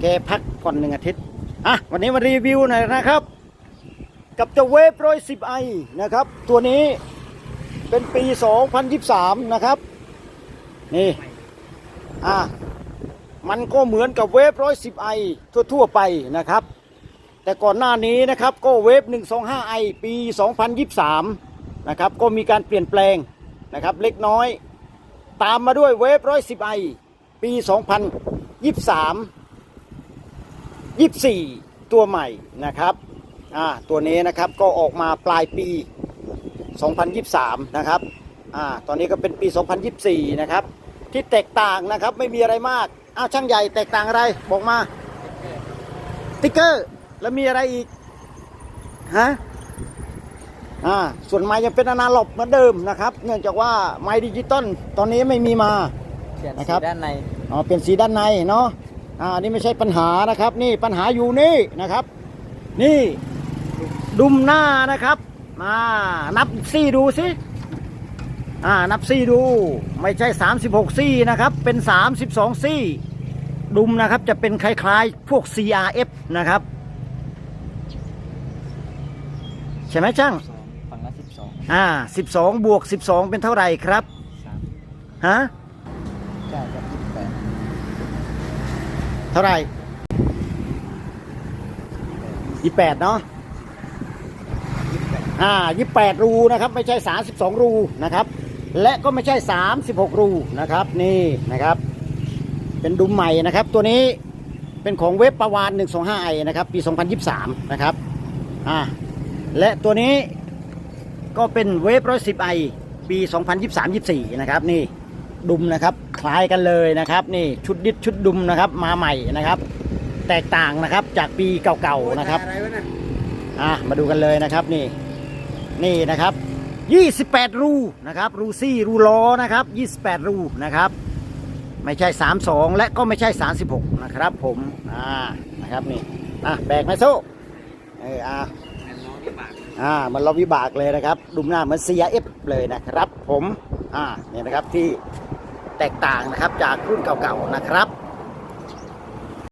แกพักก่อนหนึ่งอาทิตย์อะวันนี้มารีวิวหน่อยนะครับ กับเจ้าเวฟร้อยสิบไอนะครับ ตัวนี้เป็นปี 2023 นะครับ นี่อะมันก็เหมือนกับเวฟร้อยสิบไอทั่วๆไปนะครับ แต่ก่อนหน้านี้นะครับก็เวฟ125ไอปี 2023 นะครับ ก็มีการเปลี่ยนแปลงนะครับ เล็กน้อย ตามมาด้วยเวฟร้อยสิบไอปี 2023 24 ตัวใหม่นะครับอ่าตัวนี้นะครับก็ออกมาปลายปี 2023 นะครับอ่าตอนนี้ก็เป็นปี 2024 นะครับ ที่แตกต่างนะครับไม่มีอะไรมากอ้าวช่างใหญ่แตกต่างอะไรบอกมาสติ๊กเกอร์แล้วมีอะไรอีกฮะอ่าส่วนไม้ยังเป็นอนาล็อกเหมือนเดิมนะครับ เนื่องจากว่าไม้ดิจิตอลตอนนี้ไม่มีมาเปลี่ยนนะสีครับด้านในอ๋อเป็นสีด้านในเนาะ อ่านี่ไม่ใช่ปัญหานะครับ นี่ปัญหาอยู่นี่นะครับ นี่ดุมหน้านะครับมานับซี่ดูสิอ่านับซี่ดู ไม่ใช่ 36 ซี่นะครับ เป็น 32 ซี่ ดุมนะครับจะเป็นคล้ายๆ พวก CRF นะครับ ใช่ไหมช่างสองฝั่งละสิบสองอ่า12 บวก 12 เป็นเท่าไหร่ครับสามฮะเก้ากับยี่สิบแปด เท่าไหร่ยี่แปดเนาะยี่สิบแปดอ่ายี่แปดรูนะครับ ไม่ใช่สามสิบสองรูนะครับ และก็ไม่ใช่สามสิบหกรูนะครับ นี่นะครับ เป็นดุมใหม่นะครับ ตัวนี้เป็นของเว็บประวานหนึ่งสองห้าไอนะครับ ปีสองพันยิบสามนะครับ อ่า และตัวนี้ก็เป็นเวฟร้อยสิบไอปีสองพันยิบสามยิบสี่นะครับ นี่ ดุมนะครับ คล้ายกันเลยนะครับ นี่ชุดดิดชุดดุมนะครับ มาใหม่นะครับ แตกต่างนะครับจากปีเก่าๆนะครับอะมาดูกันเลยนะครับนี่ นี่นะครับ 28 รูนะครับรูซี่รูล้อนะครับ 28 รูนะครับ ไม่ใช่ 32 และก็ไม่ใช่ 36 นะครับ ผมอ่านะครับนี่อะแบกไหมโซ่เอออะแผ่นล้อวิบากอ่ามันล้อวิบากเลยนะครับ ดุมหน้าเหมือน CRF เลยนะครับ ผมอ่าเนี่ยนะครับที่ แตกต่างนะครับจากรุ่นเก่าๆนะครับ